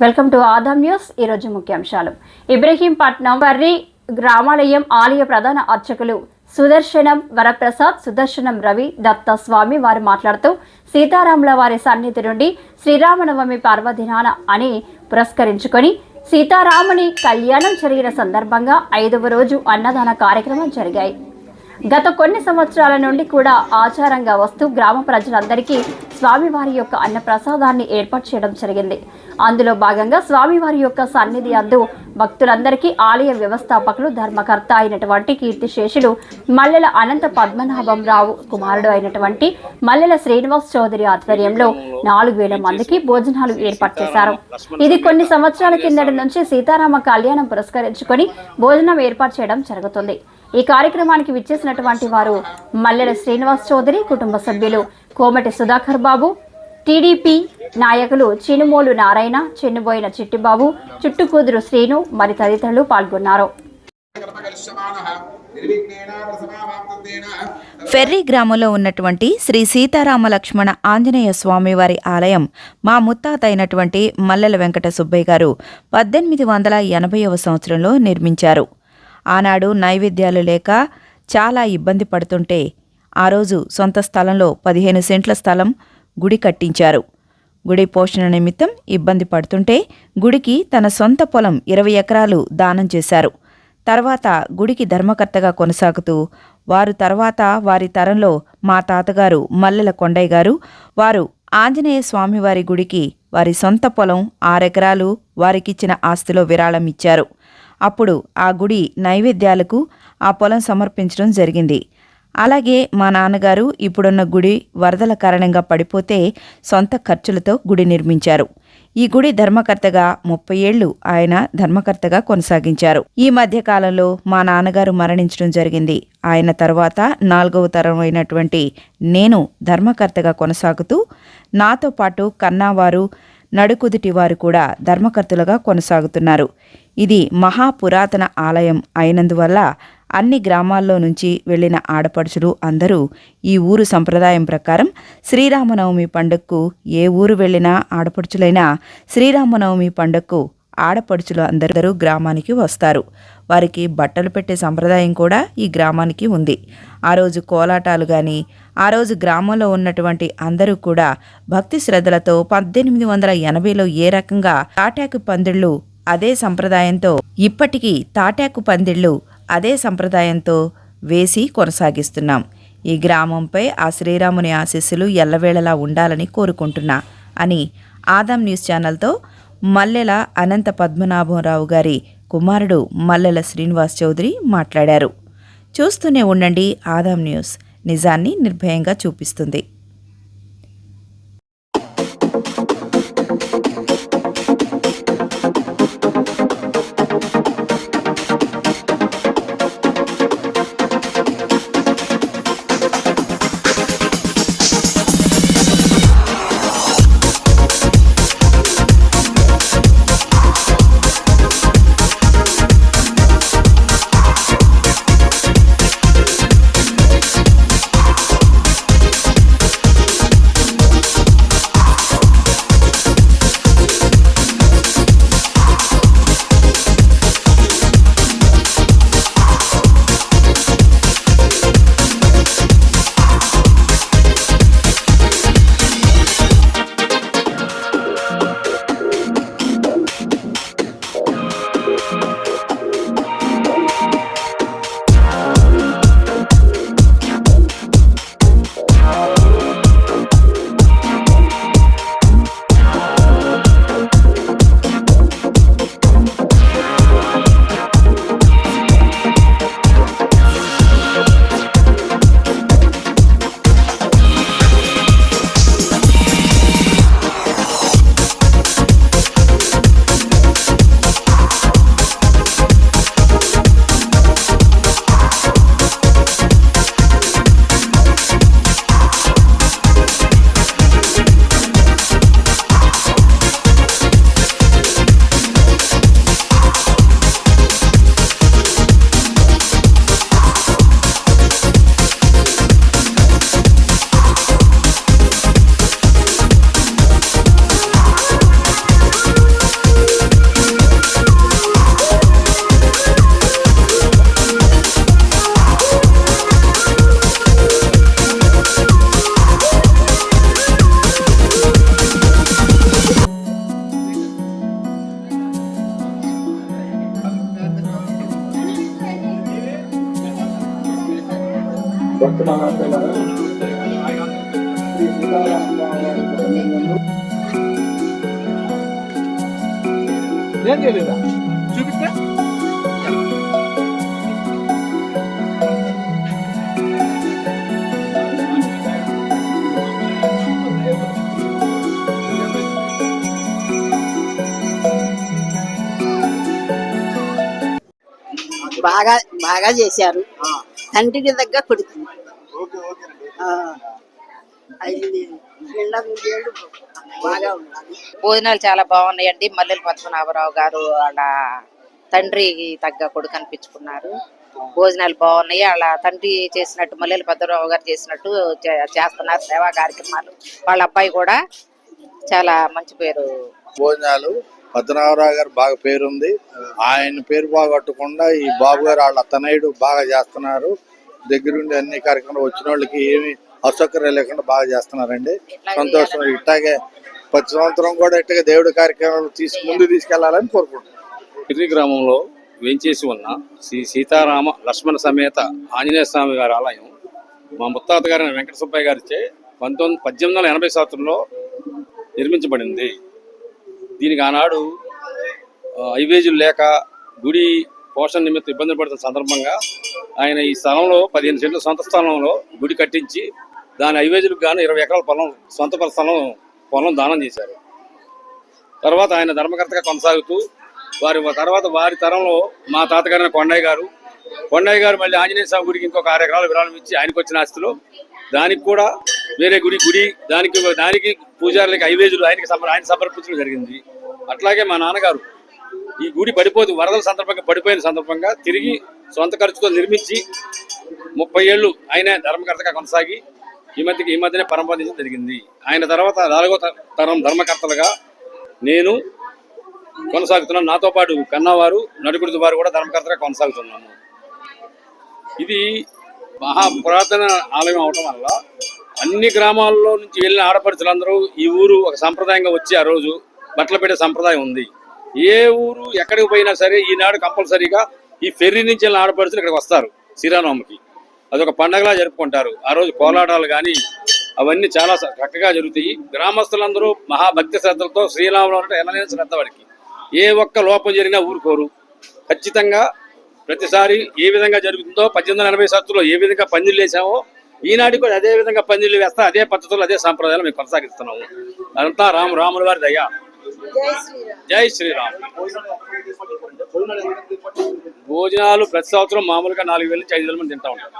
Welcome to Adam news. ఈరోజు ముఖ్యాంశాలు. Ibrahimpatnam worry గ్రామాలయం ఆలయ ప్రధాన అర్చకులు సుదర్శనం వరప్రసాద్ సుదర్శనం రవి దత్త స్వామి వారు మాట్లాడుతూ సీతారాముల వారి సన్నిధి నుండి శ్రీరామనవమి పర్వదినాన అని పురస్కరించుకొని సీతారాముని కళ్యాణం జరిగిన సందర్భంగా ఐదవ రోజు అన్నదాన కార్యక్రమం జరిగాయి. గత కొన్ని సంవత్సరాల నుండి కూడా ఆచారంగా వస్తూ గ్రామ ప్రజలందరికీ స్వామివారి యొక్క అన్న ప్రసాదాన్ని ఏర్పాటు చేయడం జరిగింది. అందులో భాగంగా స్వామివారి యొక్క సన్నిధి అందు భక్తులందరికీ ఆలయ వ్యవస్థాపకులు ధర్మకర్త అయినటువంటి కీర్తిశేషులు మల్లెల అనంత పద్మనాభం రావు కుమారుడు అయినటువంటి మల్లెల శ్రీనివాస్ చౌదరి ఆధ్వర్యంలో నాలుగు వేల మందికి భోజనాలు ఏర్పాటు చేశారు. ఇది కొన్ని సంవత్సరాల కిందటి నుంచి సీతారామ కళ్యాణం పురస్కరించుకొని భోజనం ఏర్పాటు చేయడం జరుగుతుంది. ఈ కార్యక్రమానికి విచ్చేసినటువంటి వారు మల్లెల శ్రీనివాస్ చౌదరి కుటుంబ సభ్యులు కోమటి సుధాకర్ బాబు టీడీపీ నాయకులు చినుమోలు నారాయణ చెన్నుబోయిన చిట్టిబాబు చుట్టుకూదురు శ్రీను మరి తదితరులు పాల్గొన్నారు. ఫెర్రీ గ్రామంలో ఉన్నటువంటి శ్రీ సీతారామ లక్ష్మణ ఆంజనేయ స్వామివారి ఆలయం మా ముత్తాత అయినటువంటి మల్లెల వెంకట సుబ్బయ్య గారు పద్దెనిమిది వందల ఎనభైవ సంవత్సరంలో నిర్మించారు. ఆనాడు నైవేద్యాలు లేక చాలా ఇబ్బంది పడుతుంటే ఆ రోజు సొంత స్థలంలో పదిహేను సెంట్ల స్థలం గుడి కట్టించారు. గుడి పోషణ నిమిత్తం ఇబ్బంది పడుతుంటే గుడికి తన సొంత పొలం ఇరవై ఎకరాలు దానం చేశారు. తర్వాత గుడికి ధర్మకర్తగా కొనసాగుతూ వారు తర్వాత వారి తరంలో మా తాతగారు మల్లెల కొండయ్య గారు వారు ఆంజనేయ స్వామివారి గుడికి వారి సొంత పొలం ఆరెకరాలు వారికిచ్చిన ఆస్తిలో విరాళం ఇచ్చారు. అప్పుడు ఆ గుడి నైవేద్యాలకు ఆ పొలం సమర్పించడం జరిగింది. అలాగే మా నాన్నగారు ఇప్పుడున్న గుడి వరదల కారణంగా పడిపోతే సొంత ఖర్చులతో గుడి నిర్మించారు. ఈ గుడి ధర్మకర్తగా ముప్పై ఏళ్ళు ఆయన ధర్మకర్తగా కొనసాగించారు. ఈ మధ్య కాలంలో మా నాన్నగారు మరణించడం జరిగింది. ఆయన తర్వాత నాలుగవ తరం అయినటువంటి నేను ధర్మకర్తగా కొనసాగుతూ నాతో పాటు కన్నావారు నడుకుదుటి వారు కూడా ధర్మకర్తలుగా కొనసాగుతున్నారు. ఇది మహాపురాతన ఆలయం అయినందువల్ల అన్ని గ్రామాల్లో నుంచి వెళ్ళిన ఆడపడుచులు అందరూ ఈ ఊరు సంప్రదాయం ప్రకారం శ్రీరామనవమి పండుగకు ఏ ఊరు వెళ్ళినా ఆడపడుచులైనా శ్రీరామనవమి పండుగకు ఆడపడుచులు అందరూ గ్రామానికి వస్తారు. వారికి బట్టలు పెట్టే సంప్రదాయం కూడా ఈ గ్రామానికి ఉంది. ఆ రోజు కోలాటాలు కానీ ఆ రోజు గ్రామంలో ఉన్నటువంటి అందరూ కూడా భక్తి శ్రద్ధలతో పద్దెనిమిది వందల ఎనభైలో ఏ రకంగా తాటాకు పందిళ్ళు అదే సంప్రదాయంతో ఇప్పటికీ తాటాకు పందిళ్ళు అదే సంప్రదాయంతో వేసి కొనసాగిస్తున్నాం. ఈ గ్రామంపై ఆ శ్రీరాముని ఆశీస్సులు ఎల్లవేళలా ఉండాలని కోరుకుంటున్నా అని ఆదాం న్యూస్ ఛానల్తో మల్లెల అనంత పద్మనాభంరావు గారి కుమారుడు మల్లెల శ్రీనివాస్ చౌదరి మాట్లాడారు. చూస్తూనే ఉండండి ఆదాం న్యూస్. నిజాన్ని నిర్భయంగా చూపిస్తుంది. ఏం చేయలేదా చూపిస్తే బాగా బాగా చేశారు. తండ్రికి దగ్గర కొడుకు. భోజనాలు చాలా బాగున్నాయండి. మల్లెల పద్మనాభరావు గారు వాళ్ళ తండ్రికి తగ్గ కొడుకు అనిపించుకున్నారు. భోజనాలు బాగున్నాయి. వాళ్ళ తండ్రి చేసినట్టు మల్లెల పద్మనాభరావు గారు చేసినట్టు చేస్తున్నారు సేవా కార్యక్రమాలు. వాళ్ళ అబ్బాయి కూడా చాలా మంచి పేరు. భోజనాలు పద్మనాభరావు గారు బాగా పేరుంది. ఆయన పేరు బాగొట్టకుండా ఈ బాబు గారు వాళ్ళ తనయుడు బాగా చేస్తున్నారు. దగ్గరుండి అన్ని కార్యక్రమాలు వచ్చిన వాళ్ళకి ఏమి అసౌకర్యం లేకుండా బాగా చేస్తున్నారండి. సంతోషం. ఇట్లాగే ప్రతి సంవత్సరం కూడా ఇట్లాగే దేవుడి కార్యక్రమాలు తీసి ముందు తీసుకెళ్ళాలని కోరుకుంటున్నాను గిరి గ్రామంలో వేంచేసి ఉన్న శ్రీ సీతారామ లక్ష్మణ సమేత ఆంజనేయ స్వామి గారి ఆలయం మా ముత్తాత గారైన వెంకట సుబ్బయ్య గారిచే పంతొమ్మిది పద్దెనిమిది వందల ఎనభై సంవత్సరంలో నిర్మించబడింది. దీనికి ఆనాడు ఆ, లేక గుడి పోషణ నిమిత్తం ఇబ్బందులు పడుతున్న సందర్భంగా ఆయన ఈ స్థలంలో పదిహేను సెంట్ల సొంత స్థలంలో గుడి కట్టించి దాని హైవేజీలకు గాను ఇరవై ఎకరాల పొలం సొంత స్థలం పొలం దానం చేశారు. తర్వాత ఆయన ధర్మకర్తగా కొనసాగుతూ వారి తర్వాత వారి తరంలో మా తాతగారిన కొండయ్య గారు కొండయ్య గారు మళ్ళీ ఆంజనేయ స్వామి గుడికి ఇంకొక ఆరు ఎకరాలు విరాళం ఇచ్చి ఆయనకు వచ్చిన ఆస్తిలో దానికి కూడా వేరే గుడి గుడి దానికి దానికి పూజారులకి ఐవేజులు ఆయనకి సమర్ ఆయన సమర్పించడం జరిగింది. అట్లాగే మా నాన్నగారు ఈ గుడి పడిపోదు వరదల సందర్భంగా పడిపోయిన సందర్భంగా తిరిగి సొంత ఖర్చుతో నిర్మించి ముప్పై ఏళ్ళు ఆయనే ధర్మకర్తగా కొనసాగి ఈ మధ్యకి ఈ మధ్యనే పరంపదించడం జరిగింది. ఆయన తర్వాత నాలుగో త- తరం ధర్మకర్తలుగా నేను కొనసాగుతున్నాను నాతో పాటు కన్నవారు నడుకుడి వారు కూడా ధర్మకర్తగా కొనసాగుతున్నాము. ఇది మహా పురాతన ఆలయం అవటం వల్ల అన్ని గ్రామాల్లో నుంచి వెళ్ళిన ఆడపడుచులందరూ ఈ ఊరు ఒక సంప్రదాయంగా వచ్చి ఆ రోజు బట్టలు పెట్టే సంప్రదాయం ఉంది. ఏ ఊరు ఎక్కడికి పోయినా సరే ఈనాడు కంపల్సరీగా ఈ ఫెర్రీ నుంచి వెళ్ళిన ఆడపడుచులు ఇక్కడికి వస్తారు శ్రీరామనవమికి. అదొక పండగలా జరుపుకుంటారు. ఆ రోజు కోలాటాలు కానీ అవన్నీ చాలా చక్కగా జరుగుతాయి. గ్రామస్తులందరూ మహాభక్తి శ్రద్ధలతో శ్రీరాములు అంటే ఎనలేని శ్రద్ధ వాడికి. ఏ ఒక్క లోపం జరిగినా ఊరుకోరు. ఖచ్చితంగా ప్రతిసారి ఏ విధంగా జరుగుతుందో పద్దెనిమిది వందల ఎనభై సంవత్సరంలో ఏ విధంగా పందిళ్ళు వేసామో ఈనాటికి కూడా అదే విధంగా పందిళ్ళు వేస్తా అదే పద్ధతులు అదే సాంప్రదాయాలు మేము కొనసాగిస్తున్నాము. అదంతా రాము రాముల వారి దయ. జై శ్రీరామ్. భోజనాలు ప్రతి సంవత్సరం మామూలుగా నాలుగు వేల నుంచి ఐదు వేల మంది తింటా ఉంటారు.